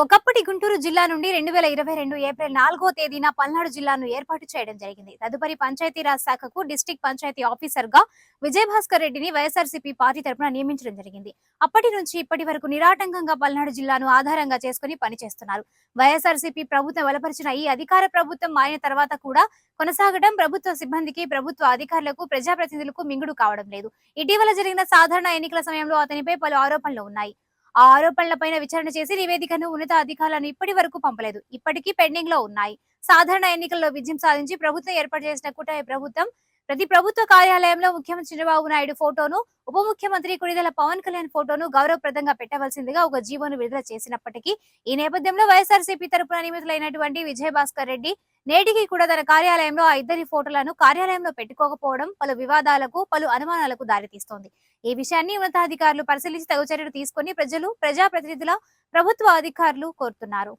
ఒకప్పటి గుంటూరు జిల్లా నుండి రెండు వేల ఇరవై రెండు ఏప్రిల్ నాలుగో తేదీన పల్నాడు జిల్లాను ఏర్పాటు చేయడం జరిగింది. తదుపరి పంచాయతీరాజ్ శాఖకు డిస్టిక్ పంచాయతీ ఆఫీసర్గా విజయభాస్కర్ రెడ్డిని వైఎస్ఆర్సీపీ పార్టీ తరపున నియమించడం జరిగింది. అప్పటి నుంచి ఇప్పటి వరకు నిరాటంకంగా పల్నాడు జిల్లాను ఆధారంగా చేసుకుని పనిచేస్తున్నారు. వైఎస్ఆర్సీపీ ప్రభుత్వం బలపరిచిన ఈ అధికార ప్రభుత్వం మారిన తర్వాత కూడా కొనసాగడం ప్రభుత్వ సిబ్బందికి ప్రభుత్వ అధికారులకు ప్రజాప్రతినిధులకు మింగుడు కావడం లేదు. ఇటీవల జరిగిన సాధారణ ఎన్నికల సమయంలో అతనిపై పలు ఆరోపణలు ఉన్నాయి. ఆ ఆరోపణలపైన విచారణ చేసి నివేదికను ఉన్నత అధికారులను ఇప్పటి వరకు పంపలేదు. ఇప్పటికీ పెండింగ్లో ఉన్నాయి. సాధారణ ఎన్నికల్లో విజయం సాధించి ప్రభుత్వం ఏర్పాటు చేసిన కూటమి ప్రభుత్వం ప్రతి ప్రభుత్వ కార్యాలయంలో ముఖ్యమంత్రి చంద్రబాబు నాయుడు ఫోటోను ఉప ముఖ్యమంత్రి కుడిదల పవన్ కళ్యాణ్ ఫోటోను గౌరవప్రదంగా పెట్టవలసిందిగా ఒక జీవోను విడుదల చేసినప్పటికీ ఈ నేపథ్యంలో వైఎస్ఆర్సీపీ తరపున నియమితులైనటువంటి విజయభాస్కర్ రెడ్డి నేటికి కూడా తన కార్యాలయంలో ఆ ఇద్దరి ఫోటోలను కార్యాలయంలో పెట్టుకోకపోవడం పలు వివాదాలకు పలు అనుమానాలకు దారితీస్తోంది. ఈ విషయాన్ని ఉన్నతాధికారులు పరిశీలించి తగు చర్యలు తీసుకొని ప్రజలు ప్రజాప్రతినిధుల ప్రభుత్వ అధికారులు కోరుతున్నారు.